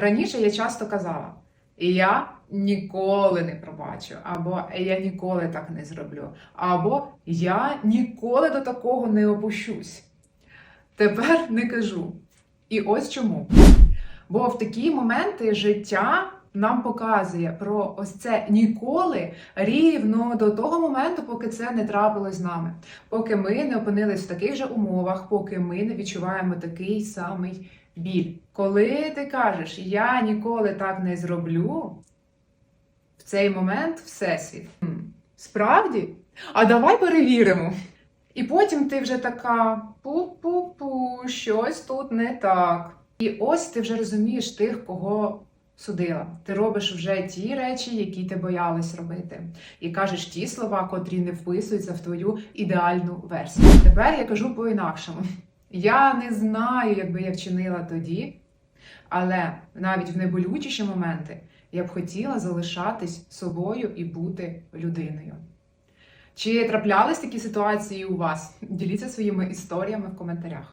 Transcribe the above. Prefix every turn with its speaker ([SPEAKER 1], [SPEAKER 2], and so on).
[SPEAKER 1] Раніше я часто казала, я ніколи не пробачу, або я ніколи так не зроблю, або я ніколи до такого не опущусь. Тепер не кажу. І ось чому. Бо в такі моменти життя нам показує про ось це ніколи рівно до того моменту, поки це не трапилось з нами, поки ми не опинились в таких же умовах, поки ми не відчуваємо такий самий біль. Коли ти кажеш, я ніколи так не зроблю, в цей момент всесвіт. «Хм, Справді? А давай перевіримо. І потім ти вже така пу-пу-пу, щось тут не так. І ось ти вже розумієш тих, кого судила. Ти робиш вже ті речі, які ти боялась робити, і кажеш ті слова, котрі не вписуються в твою ідеальну версію. Тепер я кажу по-інакшому. Я не знаю, як би я вчинила тоді, але навіть в найболючіші моменти я б хотіла залишатись собою і бути людиною. Чи траплялись такі ситуації у вас? Діліться своїми історіями в коментарях.